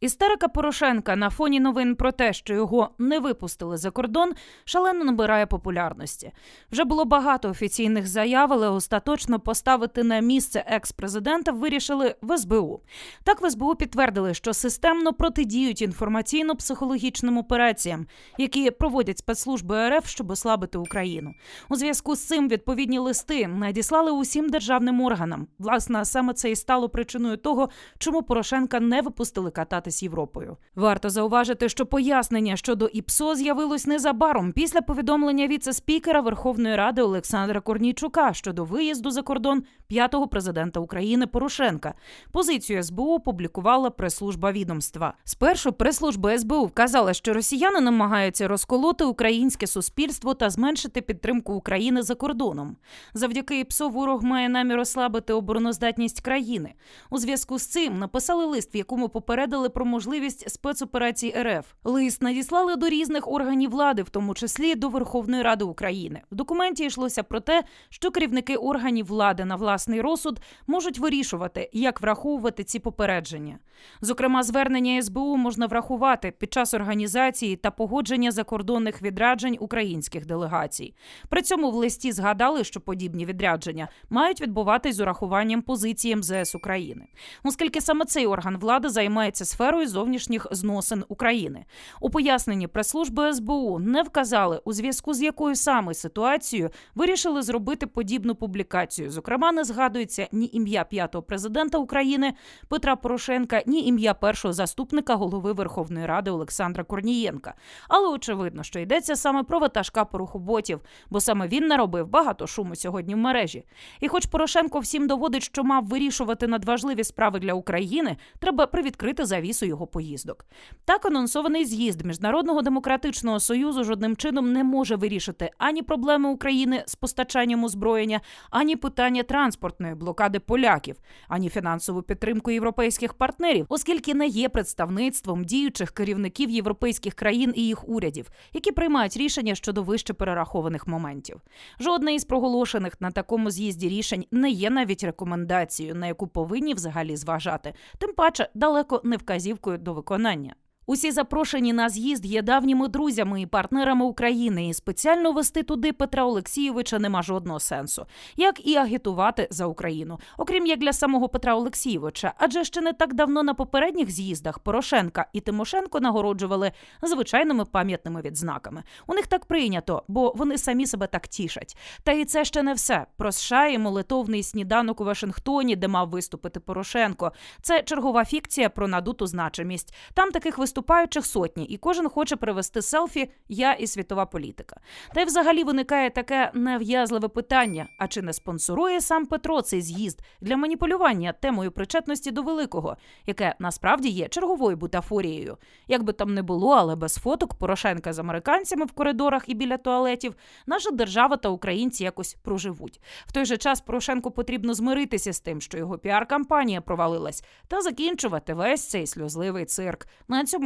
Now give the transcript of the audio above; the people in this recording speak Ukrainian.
Істерика Порошенка на фоні новин про те, що його не випустили за кордон, шалено набирає популярності. Вже було багато офіційних заяв, але остаточно поставити на місце екс-президента вирішили в СБУ. Так в СБУ підтвердили, що системно протидіють інформаційно-психологічним операціям, які проводять спецслужби РФ, щоб ослабити Україну. У зв'язку з цим відповідні листи надіслали усім державним органам. Власне, саме це і стало причиною того, чому Порошенка не випустили кататись Європою. Варто зауважити, що пояснення щодо ІПСО з'явилось незабаром після повідомлення віце-спікера Верховної Ради Олександра Корнійчука щодо виїзду за кордон п'ятого президента України Порошенка. Позицію СБУ опублікувала прес-служба відомства. Спершу прес-служба СБУ вказала, що росіяни намагаються розколоти українське суспільство та зменшити підтримку України за кордоном. Завдяки ІПСО ворог має намір ослабити обороноздатність країни. У зв'язку з цим написали лист, в якому попередили про можливість спецоперацій РФ. Лист надіслали до різних органів влади, в тому числі до Верховної Ради України. В документі йшлося про те, що керівники органів влади на власний розсуд можуть вирішувати, як враховувати ці попередження. Зокрема, звернення СБУ можна врахувати під час організації та погодження закордонних відряджень українських делегацій. При цьому в листі згадали, що подібні відрядження мають відбуватись з урахуванням позиції МЗС України, оскільки саме цей орган влади займається сферою зовнішніх зносин України. У поясненні прес-служби СБУ не вказали, у зв'язку з якою саме ситуацією вирішили зробити подібну публікацію. Зокрема, не згадується ні ім'я п'ятого президента України Петра Порошенка, ні ім'я першого заступника голови Верховної Ради Олександра Корнієнка. Але очевидно, що йдеться саме про ватажка порохоботів, бо саме він наробив багато шуму сьогодні в мережі. І хоч Порошенко всім доводить, що мав вирішувати надважливі справи для України, треба привідкрити завісу його поїздок. Так анонсований з'їзд Міжнародного демократичного союзу жодним чином не може вирішити ані проблеми України з постачанням озброєння, ані питання транспортної блокади поляків, ані фінансову підтримку європейських партнерів, оскільки не є представництвом діючих керівників європейських країн і їх урядів, які приймають рішення щодо вище перерахованих моментів. Жодне із проголошених на такому з'їзді рішень не є навіть рекомендацією, на яку повинні взагалі зважати, тим паче далеко не вказівкою до виконання. Усі запрошені на з'їзд є давніми друзями і партнерами України, і спеціально вести туди Петра Олексійовича нема жодного сенсу, як і агітувати за Україну, окрім як для самого Петра Олексійовича. Адже ще не так давно на попередніх з'їздах Порошенка і Тимошенко нагороджували звичайними пам'ятними відзнаками. У них так прийнято, бо вони самі себе так тішать. Та і це ще не все. Про США і молитовний сніданок у Вашингтоні, де мав виступити Порошенко. Це чергова фікція про надуту значимість. Там таких виступаючих сотні, і кожен хоче привести селфі Я і світова політика. Та й взагалі виникає таке нев'язливе питання: а чи не спонсорує сам Петро цей з'їзд для маніпулювання темою причетності до великого, яке насправді є черговою бутафорією? Як би там не було, але без фоток Порошенка з американцями в коридорах і біля туалетів, наша держава та українці якось проживуть. В той же час Порошенку потрібно змиритися з тим, що його піар-кампанія провалилась, та закінчувати весь цей сльозливий цирк. На цьому